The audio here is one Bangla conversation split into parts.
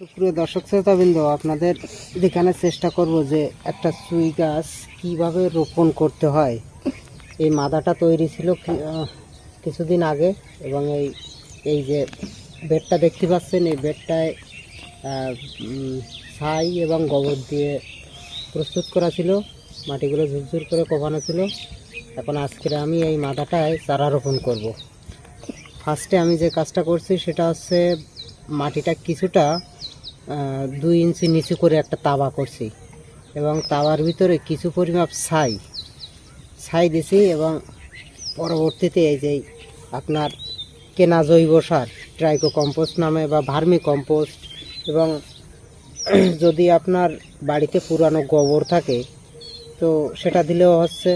সুপ্রিয় দর্শক শ্রোতাবৃন্দ, আপনাদের দেখানোর চেষ্টা করব যে একটা সুই গাছ কীভাবে রোপণ করতে হয়। এই মাদাটা তৈরি ছিল কিছুদিন আগে এবং এই এই যে বেডটা দেখতে পাচ্ছেন, এই বেডটায় ছাই এবং গোবর দিয়ে প্রস্তুত করা ছিল। মাটিগুলো ঝুরঝুর করে কোপানো ছিল। এখন আজকে আমি এই মাদাটায় চারা রোপণ করব। ফার্স্টে আমি যে কাজটা করছি সেটা হচ্ছে মাটিটা কিছুটা দুই ইঞ্চি নিচু করে একটা তাওয়া করছি। এবং তাওয়ার ভিতরে কিছু পরিমাপ ছাই। ছাই দিছি এবং পরবর্তীতে এই যে আপনার কেনা জৈব সার ট্রাইকো কম্পোস্ট নামে বা ভার্মি কম্পোস্ট এবং যদি আপনার বাড়িতে পুরানো গোবর থাকে, তো সেটা দিলেও হচ্ছে।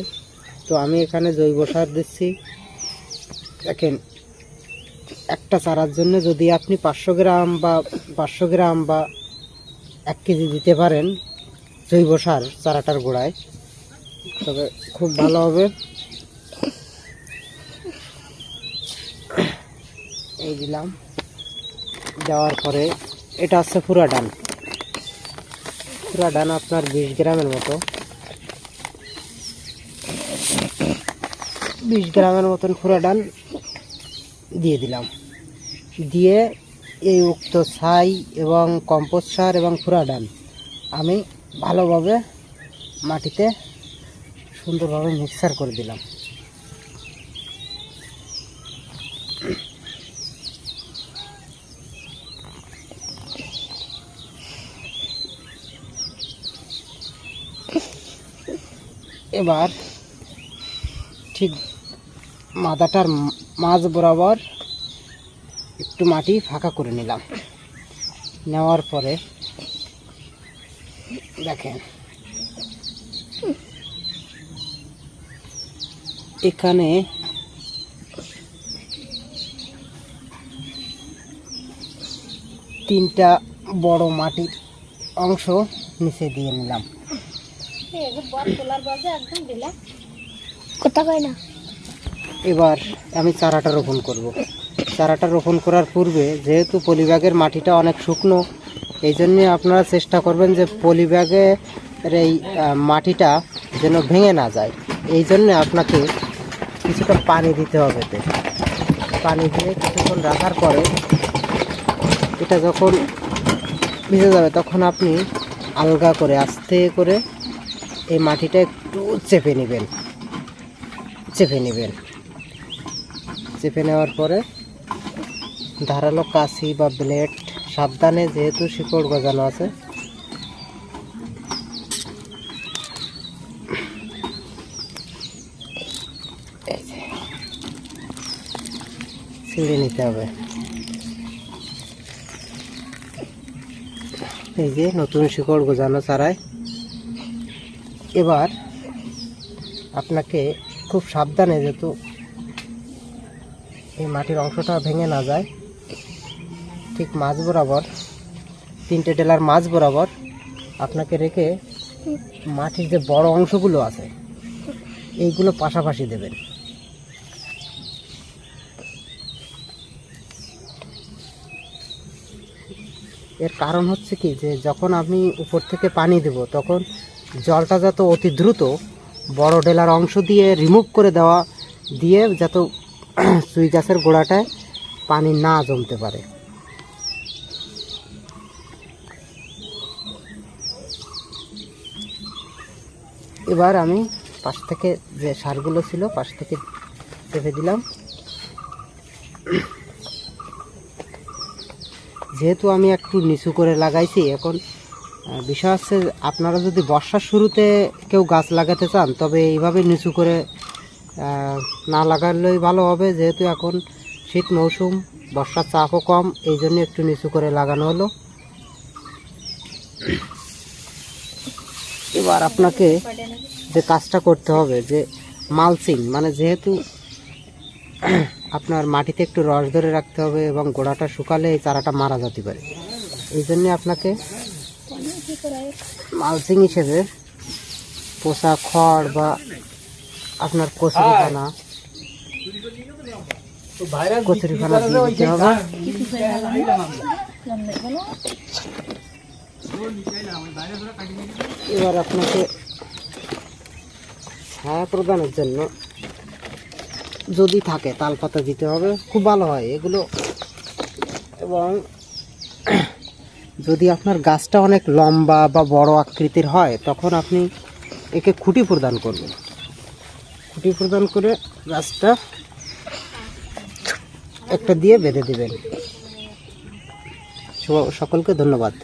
তো আমি এখানে জৈব সার দিচ্ছি। দেখেন একটা চারার জন্য যদি আপনি পাঁচশো গ্রাম বা পাঁচশো গ্রাম বা এক কেজি দিতে পারেন জৈব সার চারাটার গোড়ায়, তবে খুব ভালো হবে। এই দিলাম। দেওয়ার পরে এটা হচ্ছে পুরা ডান। পুরা ডান আপনার বিশ গ্রামের মতো। বিশ গ্রামের মতন পুরা ডান। দিয়ে দিলাম। দিয়ে এই উক্ত ছাই এবং কম্পোস্ট সার এবং ফুরাডান আমি ভালোভাবে মাটিতে সুন্দরভাবে মিক্সার করে দিলাম। এবার ঠিক মাদাটার মাঝ বরাবর একটু মাটি ফাঁকা করে নিলাম। নেওয়ার পরে দেখেন। এখানে তিনটা বড় মাটির অংশ নিচে দিয়ে নিলাম। কথা কয় না? এবার আমি চারাটা রোপণ করব। চারাটা রোপণ করার পূর্বে যেহেতু পলিব্যাগের মাটিটা অনেক শুকনো, এই জন্যে আপনারা চেষ্টা করবেন যে পলিব্যাগের এই মাটিটা যেন ভেঙে না যায় এই জন্যে আপনাকে কিছুটা পানি দিতে হবে। পানি দিয়ে কিছুক্ষণ রাখার পরে এটা যখন ভিজে যাবে তখন আপনি আলগা করে, আস্তে করে এই মাটিটা একটু চেপে নেবেন চেপে নেবেন চেপে নেওয়ার পরে ধারালো কাশি বা ব্লেড সাবধানে যেহেতু শিকড় গজানো আছে। ছিঁড়ে নিতে হবে। এই যে নতুন শিকড় গোজানো চারায়। এবার আপনাকে খুব সাবধানে যেহেতু এই মাটির অংশটা ভেঙে না যায়। ঠিক মাঝ বরাবর, তিনটে ডেলার মাঝ বরাবর আপনাকে রেখে মাটির যে বড় অংশগুলো আছে, এইগুলো পাশাপাশি দেবেন। এর কারণ হচ্ছে কি যে, যখন আমি উপর থেকে পানি দেব, তখন জলটা যত অতি দ্রুত বড় ডেলার অংশ দিয়ে রিমুভ করে দেওয়া, দিয়ে যত সুই গাছের গোড়াটায় পানি না জমতে পারে। এবার আমি পাশ থেকে যে সারগুলো ছিল, পাশ থেকে চেপে দিলাম। যেহেতু আমি একটু নিচু করে লাগাইছি, এখন বিষয় হচ্ছে আপনারা যদি বর্ষার শুরুতে কেউ গাছ লাগাতে চান, তবে এইভাবে নিচু করে না লাগালেই ভালো হবে, যেহেতু এখন শীত মৌসুম, বর্ষার চাপও কম, এই জন্য একটু নিচু করে লাগানো হলো। এবার আপনাকে যে কাজটা করতে হবে, যে মালচিং মানে যেহেতু আপনার মাটিতে একটু রস ধরে রাখতে হবে এবং গোড়াটা শুকালে এই চারাটা মারা যেতে পারে। এই জন্যে আপনাকে মালচিং হিসেবে পোষা খড় বা আপনার কচুরিখানা। কচুরিখানা এবার আপনাকে ছায়া প্রদানের জন্য যদি থাকে তাল পাতা দিতে হবে, খুব ভালো হয় এগুলো। এবং যদি আপনার গাছটা অনেক লম্বা বা বড় আকৃতির হয়, তখন আপনি একে খুঁটি প্রদান করবেন। খুঁটি প্রদান করে গাছটা একটা দিয়ে বেঁধে দেবেন। সকলকে ধন্যবাদ।